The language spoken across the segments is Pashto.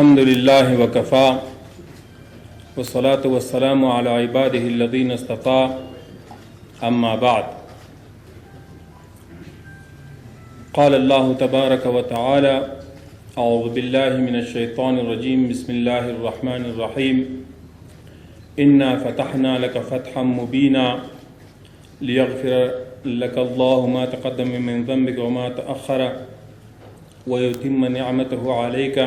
الحمد لله وكفى والصلاة والسلام على عباده الذين اصطفى. أما بعد قال الله تبارك وتعالى أعوذ بالله من الشيطان الرجيم بسم الله الرحمن الرحيم. إنا فتحنا لك فتحا مبينا ليغفر لك الله ما تقدم من ذنبك وما تأخر ويتم نعمته عليك.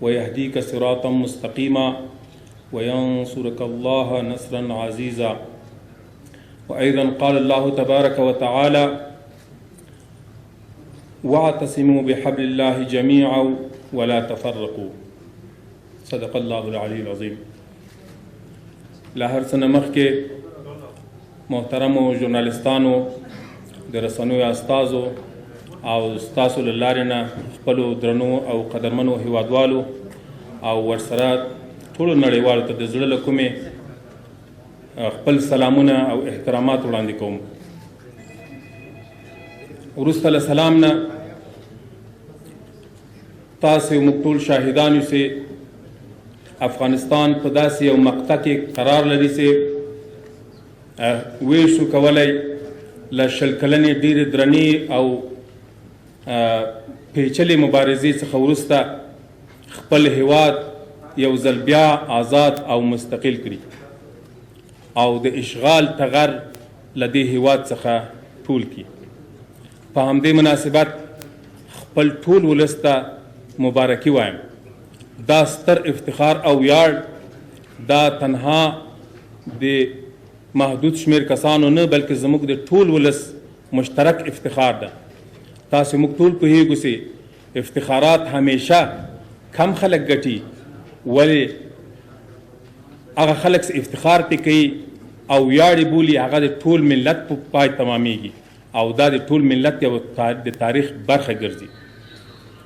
ويهديك صراطا مستقيما وينصرك الله نصرا عزيزا. وأيضا قال الله تبارك وتعالى واعتصموا بحبل الله جميعا ولا تفرقوا. صدق الله العلي العظيم. لا هر سنة مخکې محترمو ژورنالستانو د رسنیو استازو او ستاسو له لارې نه خپلو درنو او قدرمنو هیوادوالو او ورسره ټولو نړیوالو ته د زړه له کومې خپل سلامونه او احترامات وړاندې کوم. وروسته له سلام نه تاسو موږ ټول شاهدان یو چې افغانستان په داسې یو مقطع کې قرار لري چې وی شو کولای له شل کلنې ډېرې درنې او پیچلې مبارزې څخه وروسته خپل هیواد یو ځل بیا آزاد او مستقل کړي. او د اشغال تغر له دې هیواد څخه ټول کړي. په همدې مناسبت خپل ټول ولس ته مبارکي وایم. دا ستر افتخار او ویاړ دا تنها د محدود شمیر کسانو نه بلکې زموږ د ټول ولس مشترک افتخار ده تاسو موږ ټول پوهیږو چې افتخارات همیشه کم خلک ګټي ولی هغه خلک افتخار پې کوي او ویاړې بولي هغه د ټول ملت په پای تمامیږي او دا د ټول ملت یو د تاریخ برخه ګرځي.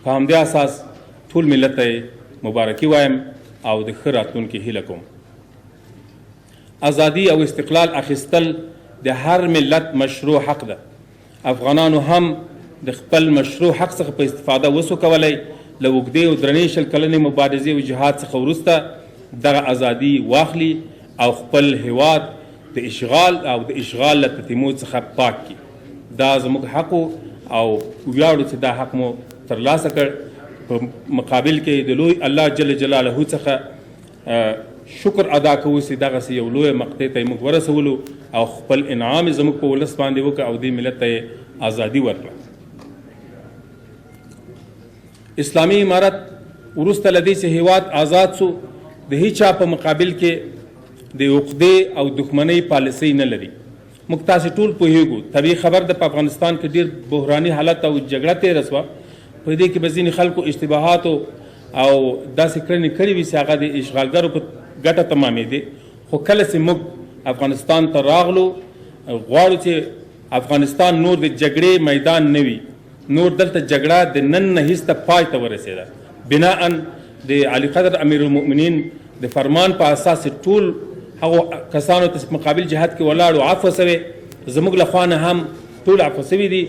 په همدې اساس ټول ملت ته مبارکي وایم او د ښه راتلونکي هیله کوم. ازادي او استقلال اخیستل د هر ملت مشروع حق ده. افغانانو هم د خپل مشروع حق څخه په استفاده وسو کولای له وګدې او درنې شل کلنې مبارزې او جهاد څخه وروسته دغه ازادي واخلي او خپل هیواد د اشغال او د اشغال له تتمو څخه پاک کړي. دا زموږ حق او ویاړو چې دا حق مو ترلاسه کړ. په مقابل کې د لوی الله جل جلاله څخه شکر ادا کوو چې دغه یو لوی مقطع ته موږ ورسولو او خپل انعام زموږ په ولس باندې وکړ او د ملت ته ازادي ورکړه اسلامی امارت ورسته لدی چې هیواد آزاد سو د هیچا په مقابل کې د عقدې او دښمنۍ پالیسۍ نه لري. موږ تاسو ټول پوهیږو. طبي خبر د افغانستان کې ډیر بحراني حالت او جګړه تیر وسوه په دې کې بزین خلکو اشتباهات او داسې کړنې کړې وي چې هغه د اشغالګرو په ګټه تمامې دي خو کله چې موږ افغانستان ته راغلو غواړو چې افغانستان نور د جګړې میدان نه وي نور دلته جګړه د نن نه هیڅ ته پای ته ورسېده. بناء د علي قدر امیر المؤمنین د فرمان په اساس ټول هغه کسانو ته مقابل جهاد کې ولاړ عفو سوي زموږ له خوانه هم ټول عفو سوي دي.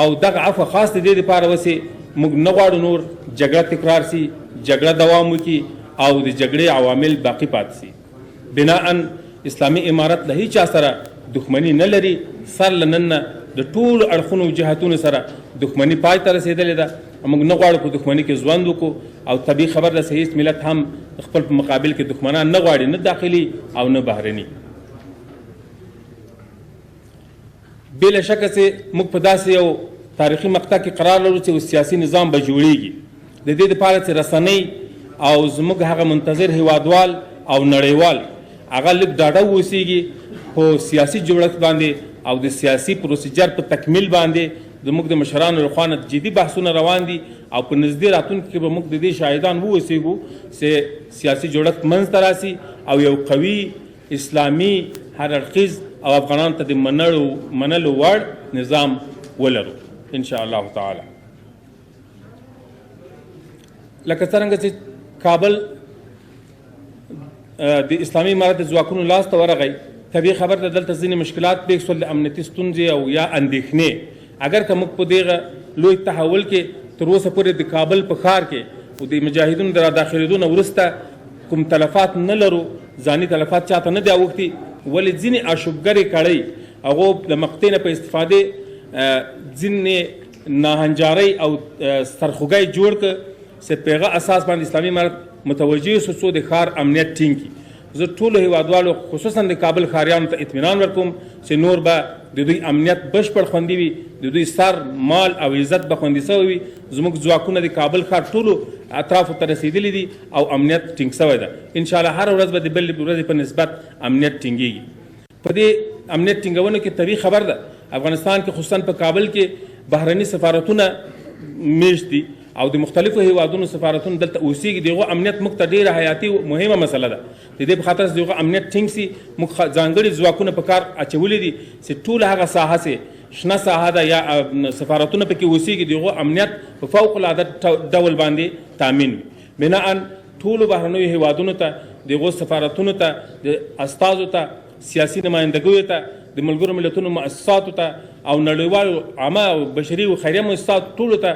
او دغه عفو خاص د دې لپاره وسی موږ نه غواړو نور جګړه تکرار سي جګړه دوام وکړي او د جګړې عوامل باقی پات سي. بناء اسلامی امارت له هیڅ سره دښمنی نه لري سر لنن د ټول اړخونو جهاتونو سره دښمنی پای ته رسیدلې ده. موږ نه غواړو په دښمنی کې ژوند وکړو او طبي خبر ده صحیح ملت هم خپل په مقابل کې دښمنان نه غواړي نه داخلي او نه بهرني. بل شک چې موږ په داسې یو تاریخي مقطع کې قرار لرو چې سیاسي نظام به جوړیږي. د دې لپاره چې رسنۍ او زموږ هغه منتظر هیوادوال او نړیوال هغه لږ ډاډه ووسیږي په سیاسي جوړښت باندې او د سیاسي پروسیجر په تکمیل باندې زموږ د مشرانو لخوا نه جدي بحثونه روان دي او په نږدې راتلونکي کې به موږ د دې شاهدان ووسیږو چې سیاسي جوړښت منځته راسي او یو قوي اسلامي هر اړخیز او افغانانو ته د منلو منلو وړ نظام ولرو ان شاء الله تعالی. لکه څنګه چې کابل د اسلامي امارت ځواکونو لاس ته ورغی طبي خبر ده دلته ځینې مشکلات پیښ شول د امنیتي ستونزې او یا اندېښنې. اگر که موږ په دغه لوی تحول کې تر اوسه پورې د کابل په ښار کې او د مجاهدونو د داخليدون وروسته کوم تلفات نه لرو ځاني تلفات چاته نه دی اوختي ولې ځینې اشوبګرې کړی هغه د مقطع نه په استفاده ځینې ناهنجاري او سرخوګي جوړ ک چې پیغه اساس باندې اسلامي امارت متوجه سو څو د خار امنیت ټینګ کی زه ټول هیوادوالو خصوصا د کابل خاریانو ته اطمینان ورکوم چې نور به د دوی امنیت بشپړ خوندي وي د دوی سر مال او عزت به خوندي شوی وي. زموږ ځواکونه د کابل ښار ټولو اطرافو ته رسیدلی دي او امنیت ټینګ شوی ده. ان شاء الله هر ورځ به د بل ورځې په نسبت امنیت ټینګيږي په دې امنیت ټینګونه کې طبي خبر ده. افغانستان کې خصوصا په کابل کې بهرني سفارتونه میشت دي او د مختلفو هیوادونو سفارتونو دلته اوسېږي دغه امنیت موږ ته ډیره حیاتي مهمه مسله ده. د دې په خاطر دغه امنیت ټینګ سي موږ ځانګړي ځواکونه په کار اچولې دي چې ټول هغه ساحه سي شنه ساحه ده یا سفارتونه پکې اوسېږي دغه امنیت په فوق العاده ډول باندې تامین بناء ټول بهرنیو هیوادونو ته دغه سفارتونو ته د استازو ته سیاسي نمائندګیو ته د ملګرو ملتونو مؤسساتو ته او نړیوالو عامه او بشري او خیریه مؤسسات ټولو ته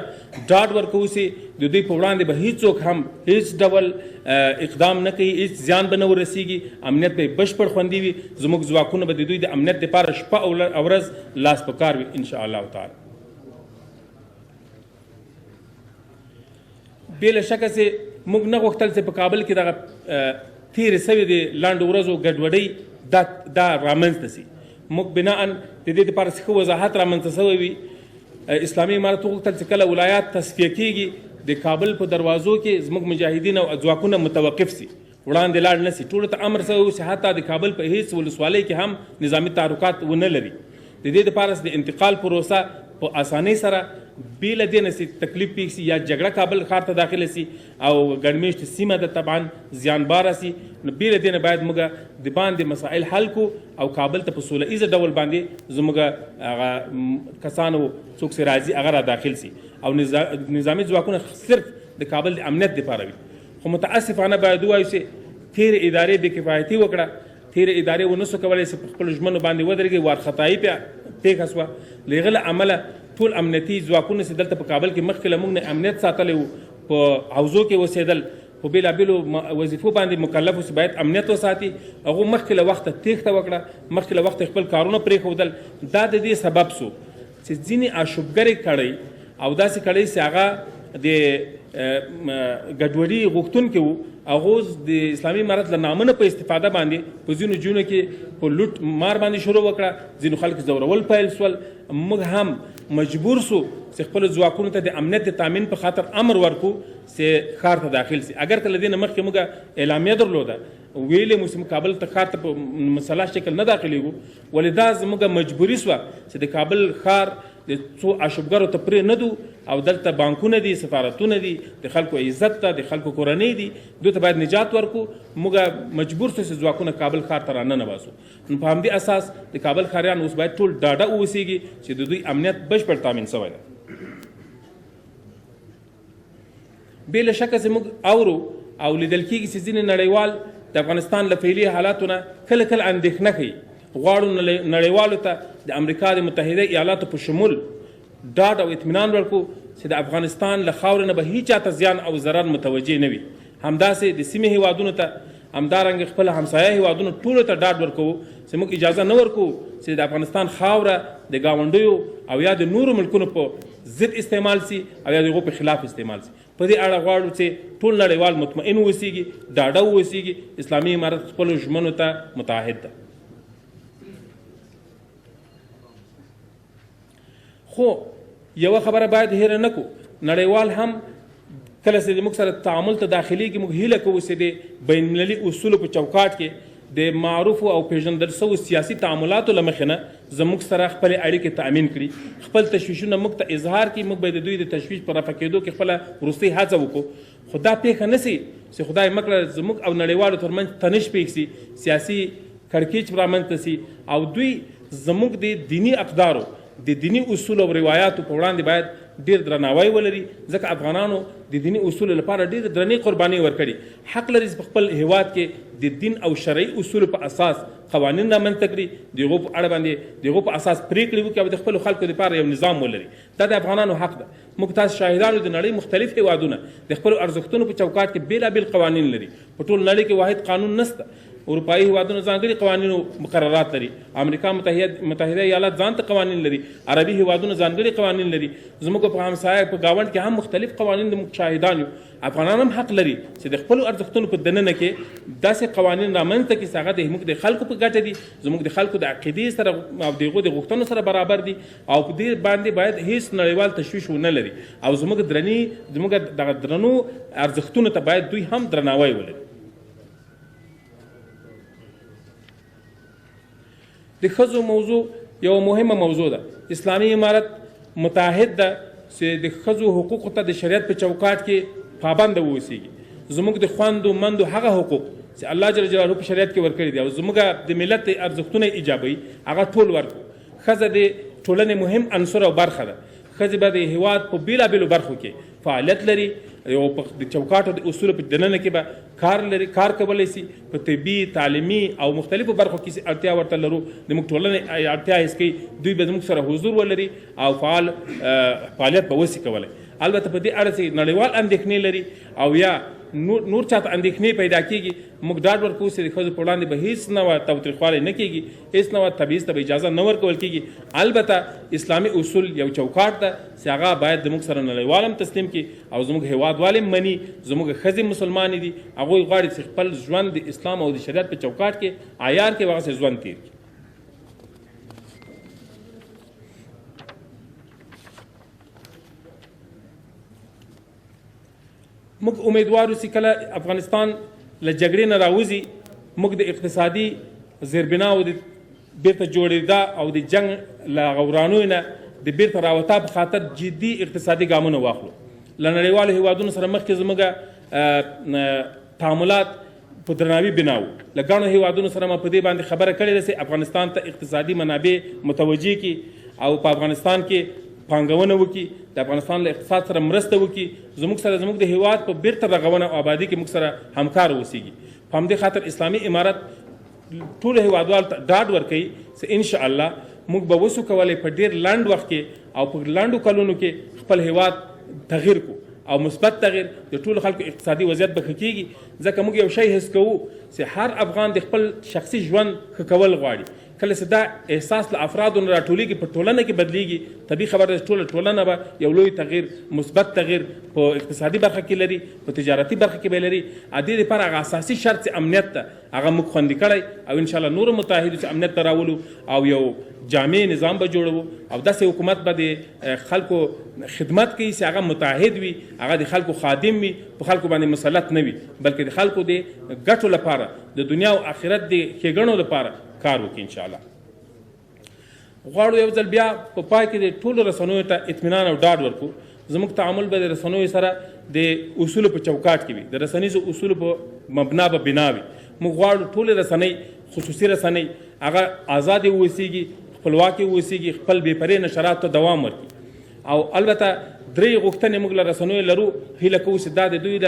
ډاډ ورکوي چې د دوی په وړاندې به هیڅوک هم هیڅ ډول اقدام نه کوي هیڅ زیان به نه ورسیږي. امنیت به بشپړ خوندي وي. زموږ ځواکونه به د دوی د امنیت لپاره شپه او ورځ لاس په کار وي ان شاء الله تعالی بل شکه چې موږ نه غوښتل چې په کابل کې دغه تیر سوي د لاندو ورځو ګډوډۍ دا دا رامنځته سي موږ بناء د دې لپاره څه وضاحت رامنځته شوی وي. اسلامي امارت وغوښتل چې کله ولایات تصفیه کیږي د کابل په دروازو کې زموږ مجاهدین او ځواکونه متوقف سي وړاندې لاړ نسی ټول ته امر شوی چې حتی د کابل په هیڅ ولسوالۍ کې هم نظامی تحرکات ونه لري. د دې لپاره د انتقال پروسه په اسانۍ سره بیل دې نسی تکلیف پیښ سي یا جګړه کابل ښار ته داخله سي او ګڼمیشت سیمه د طبعا زیانبار سي نو بیل دې نه باید موږ د باندې مسائل حل کو او کابل ته په سوله ایزه ډول باندې زموږ کسانو څوک سي راځي هغه داخل سي او نظامی ځواکونه صرف د کابل د امنیت لپاره وي خو متاسفانه باید وایو چې تیر ادارې بې کفایتي وکړه تیر ادارې ونسو کولای چې خپل ژمنو باندې ودرېږي وارخطایي پیښه شوه لغله عمله ټول امنیتي ځواکونه چې دلته په کابل کې مخکې لمونږ نه امنیت ساتلی وو په حوزو کې اوسېدل په بېلابېلو وظیفو باندې مکلف اوسي باید امنیت وساتي هغه مخکې له وخته تېښته وکړه مخکې له وخته خپل کارونه پرېښودل. دا د دې سبب سو چې ځینې اشوبګرې کړی او داسې کړی چې هغه د ګډوډي غوښتونکي وو. هغه د اسلامي امارت له نامه په استفاده باندې په ځینو جونو کې په لوټ مار باندې شروع وکړه. ځینو خلک زورول پیل سول. موږ هم مجبور سو چې خپل ځواکونو ته د امنیت د تامین په خاطر امر ورکو چې ښار ته داخل سي. اگر کله دې مخکې موږ اعلامیه درلوده ویلې موږ کابل ته ښار ته په مسله شکل نه داخليږو ولې دا زموږ مجبوری سو چې د کابل ښار د څو اشوبګرو ته پرې نه دو او دلته بانکونه دي سفارتونه دي د خلکو عزت ته د خلکو کورنۍ دي دوی ته باید نجات ورکو. موږ مجبور سو چې ځواکونه کابل ښار ته رانه نواسو نو په همدې اساس د کابل ښاریان اوس باید ټول ډاډه اوسېږي چې د دوی امنیت بشپړ تامین شوی دی. بې له شکه زموږ اورو او لیدل کېږي چې ځینې نړیوال د افغانستان له فعلي حالاتونه کله کله اندېښنه کوي. غواړو نړیوالو ته د امریکا د متحده ایالاتو په شمول ډاډ او اطمینان ورکو چې د افغانستان له خاورې نه به هیڅ چاته زیان او ضرر متوجه نه وي. همداسې د سیمې هیوادونو ته همدارنګه خپل همسایه هیوادونو ټولو ته ډاډ ورکوو چې موږ اجازه نه ورکو چې د افغانستان خاوره د گاونډیو او یا د نورو ملکونو په ضد استعمال سي او یا دغه په خلاف استعمال سي. په دې اړه غواړو چې ټول نړیوال مطمئن اوسیږي ډاډه اوسیږي اسلامي امارت خپل ژمنو ته متعهد ده خو یو خبره باید هیر نه کو نړیوال هم کله چې موږ سره تعامل ته داخلي کې موږ هیله کوو چې د بین المللي اصولو په چوکاټ کې د معروف او پیژندل شوو سیاسي تعاملاتو لمخنه زموږ سره خپل اړیکې تأمین کړي. خپل تشویشونه موږ ته اظهار کړي موږ به د دوی د تشویش پر رفع کېدو کې خپل وروستي هڅه وکړو. خدا پیښه نسی چې خدای مکړه زموږ او نړیوالو ترمنځ تنش پیښ سي سیاسي کړکېچ رامنځته سي. او دوی زموږ د دینی اقدارو د دینی اصول او روایتو په وړاندې باید ډیر درناوی ولري. ځکه افغانانو د دینی اصول لپاره ډیر درنې قرباني ورکړي حق لري په خپل هیواد کې د دین او شرعي اصول په اساس قوانین رامنځته کړي. دغه په اړه باندې دغه په اساس پریکړې وکړي او د خپل خلکو لپاره یو نظام ولري. دا د افغانانو حق ده. موږ تاسو شاهدانو د نړۍ مختلف هیوادونه د خپل ارزښتونو په چوکاټ کې بیلابیل قوانین لري. په ټول نړۍ کې واحد قانون نشته اروپאי هیوادونو ځانګړي قوانینو مقررات لري. امریکا متحده متحده ایالات ځان ته قوانین لري. عربي هیوادونو ځانګړي قوانین لري. زموږ په همسایه په گاوند کې هم مختلف قوانین د مشاهدان افغانان هم حق لري چې د خپل ارزښتونو په دننه کې داسې قوانین رامنځته کړي چې هغه د موږ د خلکو په ګټه دي زموږ د خلکو د عقیدې سره او دغه د غوښتنو سره برابر دي او په دې باندې باید هیڅ نړیوال تشویش ونه لري. او زموږ درنی زموږ د درنو ارزښتونو ته باید دوی هم درناوی ولري د ښځو موضوع یو مهمه موضوع ده. اسلامي امارت متحد ده چې د ښځو حقوقو ته د شریعت په چوکاټ کې پابند اوسیږي زموږ د خوندو مندو هغه حقوق چې الله جل جلاله په شریعت کې ورکړي دي او زموږ د ملت ارزښتونه ایجابوي هغه ټول ورکو ښځه د ټولنې مهم عنصر او برخه ده ښځې به د هیواد په بیلابیلو برخو کې فعالیت لري یو په چوکاټو د اصولو په دننه کې به کار لري کار کولی شي په طبي تعلیمي او مختلفو برخو کې اړتیا ورته لرو. د موږ ټولنې اړتیا هیڅ کوي دوی به زموږ سره حضور ولري او فعال فعالیت به وسی کولی البته په دې اړه چې نړیوال اندېښنې لري او یا نور نور چاته اندېښنې پیدا کیږي موږ ډاډ ورکوو چې د ښځو په وړاندې به هیڅ نوع تاوتریخوالی نه کیږي هیڅ نوع تبعیض ته به اجازه نه ورکول کیږي. البته اسلامي اصول یو چوکاټ ده چې هغه باید زموږ سره نړیوال هم تسلیم کړي او زموږ هیوادوال هم مني زموږ ښځې مسلمانې دي. هغوی غواړي چې خپل ژوند د اسلام او د شریعت په چوکاټ کې عیار کې هغسې ژوند تیر کړي موږ امیدوارو چې کله افغانستان له جګړې نه راوځي موږ د اقتصادي زیربنا او د بیرته جوړېدا او د جنگ له غورانو نه د بیرته راوتا په خاطر جدي اقتصادي ګامونه واخلو. له نړیوالو هیوادونو سره مخکې زموږ تعاملات په درناوي بناو ګڼو هیوادونو سره ما په دې باندې خبره کړې ده چې افغانستان ته اقتصادي منابع متوجه کی او په افغانستان کې پانګونه وکړي د افغانستان له اقتصاد سره مرسته وکړي زموږ سره زموږ د هیواد په بیرته رغونه او آبادی کې موږ سره همکار اوسېږي په همدې خاطر اسلامي امارت ټول هیوادوال ډاډ ورکوي چې ان شاء الله موږ به وسو کولای په ډیر لاند وخت کې او په لاندو کلونو کې خپل هیواد تغییر کو او مثبت تغییر د ټولو خلکو اقتصادي وضعیت به کېږي. ځکه موږ یو شی حس کوو چې هر افغان د خپل شخصي ژوند ښه کول غواړي کله چې دا احساس له افرادو نه راټولیږي په ټولنه کې بدلیږي طبي خبره ټوله ټولنه به یو لوی تغییر مثبت تغییر په اقتصادي برخه کې لري په تجارتي برخه کې به لري. ا دې لپاره هغه اساسي شرط امنیت ته هغه موږ خوندي کړی او ان شاء الله نور متحد چې امنیت ته راولو او یو جامع نظام به جوړو او داسې حکومت به د خلکو خدمت کوي چې هغه متحد وي هغه د خلکو خادم وي په خلکو باندې مسلط نه وي. بلکې د خلکو د ګټو لپاره د دنیا او آخرت د ښېګڼو لپاره کار وکړي ان شاء الله غواړو یو ځل بیا په پای کې د ټولو رسنیو ته اطمینان او ډاډ ورکو. زموږ تعامل به د رسنیو سره د اصول په چوکاټ کې وي د رسنیزو اصول په مبنا به بنا وي. موږ غواړو ټول رسنۍ خصوصي رسنۍ هغه آزاد اوسېږي خپلواکي اوسېږي خپل بې پرې نشرات ته دوام ورکړي. او البته درې غوښتنې موږ له رسنیو لرو هیله کوو چې دا د دوی د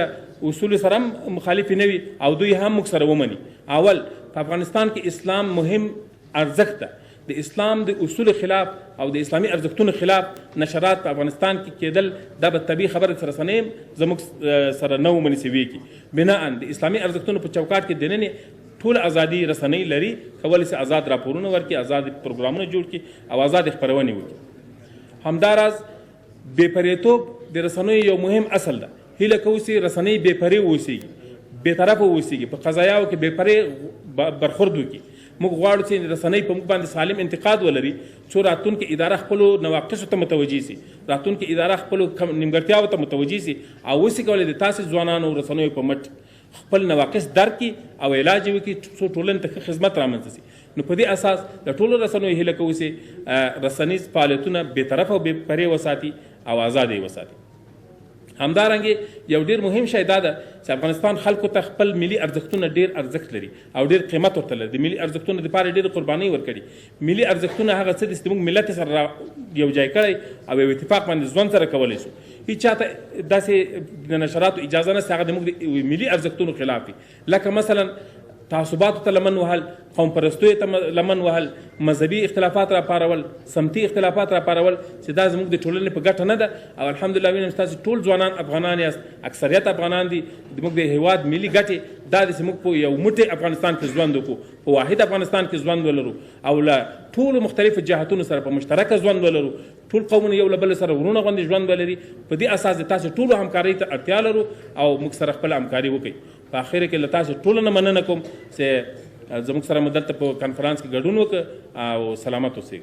اصولو سره هم مخالف نه وي او دوی هم موږ سره ومني. اول په افغانستان کې اسلام مهم ارزښت ده. د اسلام د اصول خلاف او د اسلامي ارزښتونو خلاف نشرات په افغانستان کې کېدل دا به طبي خبره سره سنیم زموږ سره نو منسوي کی بنا د اسلامي ارزښتونو په چوکاټ کې دننه ټول ازادي رسنۍ لري کولای شي آزاد راپورونه ورکړي آزاد پروګرامونه جوړ کړي او آزاد خبرونه وکړي. همداراز بې پریتوب د رسنیو یو مهم اصل ده. هیله چې رسنۍ بې پرې اوسېږي بې طرفه اوسېږي په قضایاو کې بې پرې برخورد وکړي. موږ غواړو چې رسنۍ په موږ باندې سالم انتقاد ولري څو راتلونکي اداره خپلو نواقصو ته متوجي سي راتلونکي اداره خپلو نیمګړتیاو ته متوجي سي او وسې کولی د تاسې ځوانانو رسنیو په مټ خپل نواقص درک کی او علاج وکړي څو ټولنې ته خدمت رامنځته سي نو په دې اساس د ټولو رسنیو هیله کوو چې رسنیز فعالیتونه به طرف او به پرې وساتي او آزاد وساتي همدارنګه یو ډیر مهم شی دا ده چې افغانستان خلکو ته خپل ملي ارزښتونه ډیر ارزښت لري او ډیر قیمت ورته لري. د ملي ارزښتونو لپاره ډیر قرباني ورکړي. ملي ارزښتونه هغه څه دي چې موږ ملت سره یو ځای کړی او یو اتفاق باندې ژوند سره کولی شو. هیڅ چاته داسې د نشراتو اجازه نشته هغه د موږ د ملي ارزښتونو خلاف وي. لکه مثلا تعصباتو ته لمن وهل قوم پرستیو ته لمن وهل مذهبي اختلافات را پارول سمتي اختلافات را پارول چې دا زموږ د ټولنې په ګټه نه ده. او الحمدلله وینم تاسو ټول ځوانان افغانان یاست اکثریت افغانان دي زموږ د هیواد ملي ګټې دا د زموږ په یو موټی افغانستان کې ژوند وکړو په واحد افغانستان کې ژوند ولرو. او له ټولو مختلفو جهتونو سره په مشترکه ژوند ولرو. ټول قومونه یو بل سره ورونه غوندې ژوند ولري. په دې اساس تاسو ټولو همکارۍ ته اړتیا لرو او موږ سره خپل همکاري وکړي په اخر کې له تاسو ټولو نه مننه کوم چې زموږ سره مدلته په کنفرانس کې ګډون وکړ او سلامت اوسئ